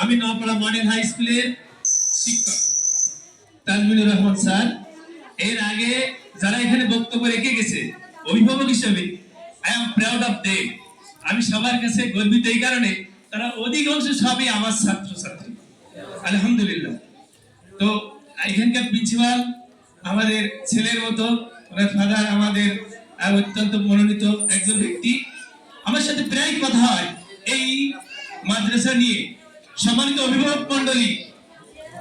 আমি নপাড়া model high স্কুলের শিক্ষক তাজমিনুর রহমান স্যার। এর আগে যারা এখানে বক্তব্য রেখে গেছে, অভিভাবক হিসেবে I am proud of them আমি সবার কাছে গর্বিত এই কারণে তারা অধিকাংশ সবই আমার ছাত্র ছাত্রছাত্রী। আলহামদুলিল্লাহ। তো এখানকার প্রিন্সিপাল আমাদের ছেলের মতো, ওনার ফাদার আমাদের অত্যন্ত মনোনীত একজন ব্যক্তি। আমার সাথে প্রায় কথা হয় এই মাদ্রাসা নিয়ে। সম্মানিত অভিভাবক মন্ডলী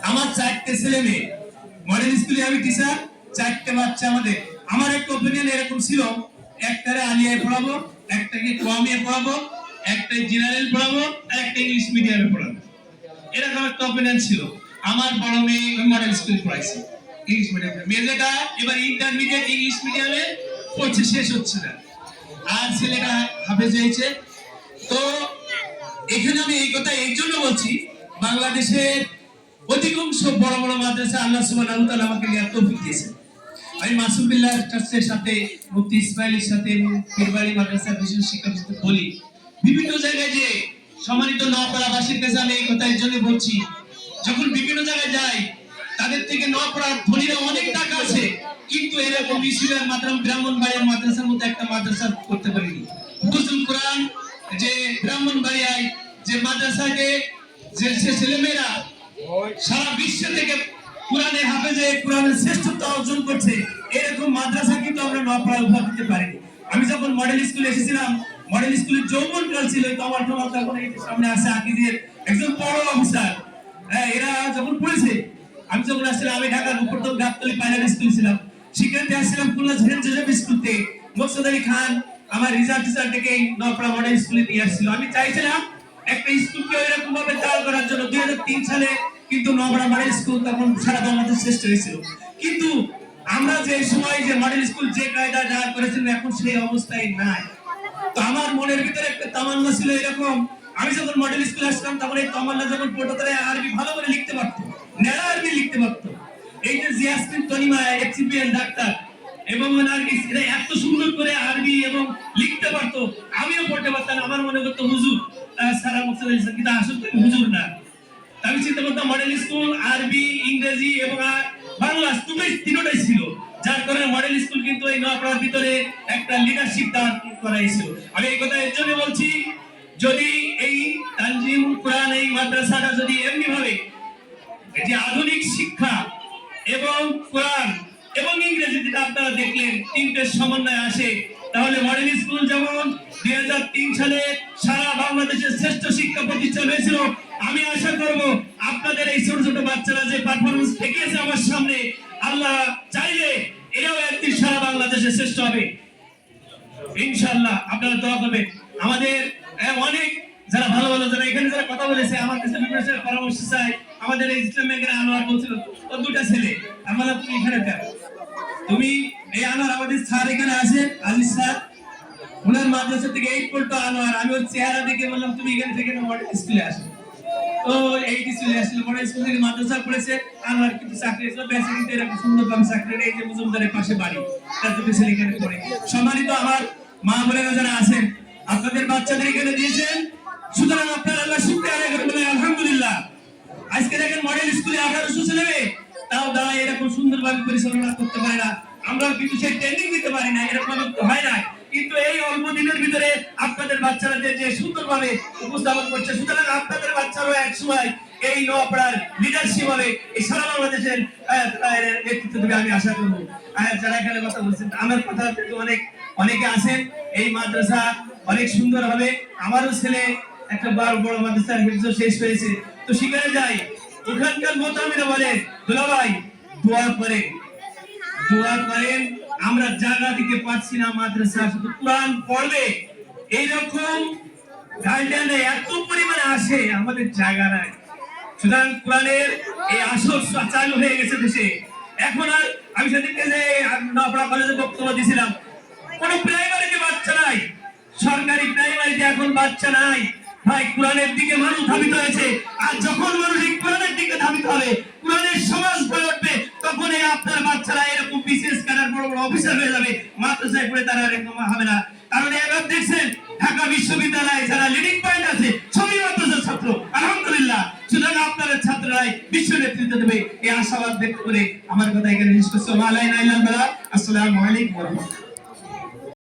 আমার চারটে ছেলে মেয়ে। মডেল স্কুলে আমি টিচার চারটে বাচ্চা আমাদের। আমার একটা ওপিনিয়ন এরকম ছিল, একটারে আলিয়ায় পড়াবো, একটাকে কমিয়ে পড়াবো, একটা জেনারেল পড়াবো, আর একটা ইংলিশ মিডিয়ামে পড়াবো। এরকম একটা ওপিনিয়ন ছিল। আমার বড় মেয়ে মডেল স্কুলে পড়াইছে। ইংলিশ মিডিয়ামে মেয়েটা এবার ইন্টারমিডিয়েট ইংলিশ মিডিয়ামে পড়ছে, শেষ হচ্ছে না। আর ছেলেটা হাফেজ হয়েছে। তো এখানে আমি এই কথা এই জন্য বলছি, বাংলাদেশের অধিকাংশ বড় বড় মাদ্রাসা আল্লাহ সুবহানাহু তাআলা আমাকে নিয়ে তৌফিক দিয়েছেন আমি মাসুবিল্লাহ ট্রাস্টের সাথে, মুফতি ইসমাইলের সাথে এবং পীরবাড়ি মাদ্রাসার বিশেষ শিক্ষকের সাথে বলি। বিভিন্ন জায়গায় যে সম্মানিত নপাড়াবাসীর কাছে আমি এই কথা এর জন্য বলছি, যখন বিভিন্ন জায়গায় যাই, তাদের থেকে নপাড়ার ধনীরা অনেক টাকা আছে, কিন্তু এরকম ইসলাম মাদ্রাম ব্রাহ্মণবাড়িয়ার মাদ্রাসার মতো একটা মাদ্রাসা করতে পারিনি। হুজুল কোরআন যে ব্রাহ্মণবাড়িয়ায় যে মাদ্রাসাকে যে ছেলেমেয়েরা সারা বিশ্ব থেকে কোরআনের হাফেজে কোরআনের শ্রেষ্ঠত্ব অর্জন করছে এরকম মাদ্রাসা কিন্তু আমরা নপাড়া উপহার দিতে পারিনি আমি যখন মডেল স্কুলে এসেছিলাম মডেল স্কুলের যৌবন কাল ছিল তো আমার তোমার তখন সামনে আছে আকিজের একজন বড় অফিসার হ্যাঁ এরা যখন পড়েছে আমি যখন আসছিলাম আমি ঢাকার প্রথম গাবতলি পাইলট স্কুল ছিলাম। সেখান থেকে আসছিলাম খুলনা ঝেন জেসব স্কুল থেকে মোকসদ আলী খান আমার টিচার থেকে নপাড়া মডেল স্কুলে নিয়ে আসছিল। আমি চাইছিলাম একটা স্কুলকে এরকম ভাবে চাল করার জন্য। দুই সালে কিন্তু নবরা মডেল স্কুল তখন সারা বাংলাদেশ শ্রেষ্ঠ হয়েছিল। কিন্তু আমরা যে সময় যে মডেল স্কুল যে কায়দা যা করেছিলাম এখন সেই অবস্থায় নাই। তো আমার মনের ভিতরে একটা তামান্না ছিল এরকম। আমি যখন মডেল স্কুলে আসলাম তখন এই তামান্না যখন পড়তো তাহলে আরবি ভালো করে লিখতে পারতো। নেড়া আরবি লিখতে পারতো। এই যে জিয়াসমিন তনিমা এক্সিপিএল ডাক্তার এবং নার্গিস, এরা এত সুন্দর করে আরবি এবং লিখতে পারতো, আমিও পড়তে পারতাম, আমার মনে করতো, হুজুর সারা মুক্তাদ কিন্তু আসলে হুজুর না। আমি চিন্তা করতাম মডেল স্কুল আরবি, ইংরেজি এবং বাংলা দুটোই তিনটাই ছিল। যার কারণে মডেল স্কুল কিন্তু এই নয়াপাড়ার ভিতরে একটা লিডারশিপ দান করাইছিল। আমি এই কথা এর জন্য বলছি, যদি এই তানজিম কোরআন, এই মাদ্রাসাটা যদি এমনি ভাবে যে আধুনিক শিক্ষা এবং কোরআন এবং ইংরেজি যেটা আপনারা দেখলেন, তিনটের সমন্বয় আসে। তাহলে মডেল স্কুল যেমন দুই সালে সারা বাংলাদেশের শ্রেষ্ঠ শিক্ষা প্রতিষ্ঠান হয়েছিল। আমি আশা করব আপনাদের এই ছোট ছোট বাচ্চারা যে পারফরমেন্স দেখিয়েছে আমার সামনে, আল্লাহ চাইলে এরাও একদিন সারা বাংলাদেশে শ্রেষ্ঠ হবে। ইনশাআল্লাহ, আপনারা দোয়া করবেন। আমাদের অনেক যারা ভালো ভালো যারা এখানে যারা কথা বলেছে, আমার কাছে পরামর্শ চাই আমাদের এই ইসলাম ব্যাংকের আনোয়ার বলছিল ও দুটা ছেলে, আমরা তুমি এখানে কেন তুমি এই আনোয়ার আমাদের স্যার এখানে আছে আজিজ স্যার। ওনার মাদ্রাসা থেকে এইট পর্যন্ত আনোয়ার। আমি ওর চেহারা দেখে বললাম তুমি এখানে থেকে স্কুলে আসো। তো এই স্কুলে আসলে মডেল স্কুল থেকে মাদ্রাসা পড়েছে আনোয়ার কিন্তু চাকরি এসে বেঁচে কিন্তু এরকম সুন্দর ভাবে চাকরি এই যে মজুমদারের পাশে বাড়ি তার দুটো ছেলে এখানে পড়ে। সম্মানিত আমার মা বোনেরা যারা আছেন আপনাদের বাচ্চাদের এখানে দিয়েছেন। সুতরাং আপনার আল্লাহ শুক্রিয়া আদায় করে বলেন আলহামদুলিল্লাহ। আজকে দেখেন মডেল স্কুলে আঠারোশো ছেলে মেয়ে, তাও তারা এরকম সুন্দরভাবে পরিচালনা করতে পারে না। আমরা কিন্তু সেই ট্রেনিং দিতে পারি না, এরকম হয় না কিন্তু এই অল্প দিনের ভিতরে আপনাদের বাচ্চারা যে সুন্দরভাবে উপস্থাপন করছে, সুতরাং আপনাদের বাচ্চারাও এক সময় এই নপাড়ার লিডারশিপ হবে। এই সারা বাংলাদেশের নেতৃত্ব দেবে আমি আশা করব। যারা এখানে কথা বলছেন, আমার কথা অনেক, অনেকে আছেন। এই মাদ্রাসা অনেক সুন্দর হবে। আমারও ছেলে একটা বড় বড় মাদ্রাসার শেষ হয়েছে। তো সেখানে যাই। ওখানকার মোতামিরা বলে দোয়া দোয়া করেন। আমরা জায়গা দিতে পারছি না মাদ্রাসা শুধু কোরআন পড়বে। এইরকম এত পরিমাণে আসে, আমাদের জায়গা নাই। সুতরাং কোরআনের এই আসর চালু হয়ে গেছে দেশে। এখন আর আমি সেদিনকে যে নবরা কলেজে বক্তব্য দিয়েছিলাম, কোনো প্রাইমারিতে বাচ্চা নাই। সরকারি প্রাইমারিতে এখন বাচ্চা নাই। ভাই, কোরআনের দিকে মানুষ ধাবিত হয়েছে। আর যখন মানুষ এই কোরআনের দিকে ধাবিত হবে, কোরআনের সমাজ হয়ে উঠবে তখন এই আপনার বাচ্চারা এরকম বিশেষ কারার বড় বড় অফিসার হয়ে যাবে। মাদ্রাসায় পড়ে তারা এরকম হবে না। কারণ এবার দেখছেন, ঢাকা বিশ্ববিদ্যালয়ে যারা লিডিং পয়েন্ট আছে সবই মাদ্রাসার ছাত্র। আলহামদুলিল্লাহ। ছাত্ররাই বিশ্ব নেতৃত্ব দেবে। এই আশাবাদ ব্যক্ত করে আমার কথা এখানে শেষ করছি। আসসালামু। আলাইকুম ওয়া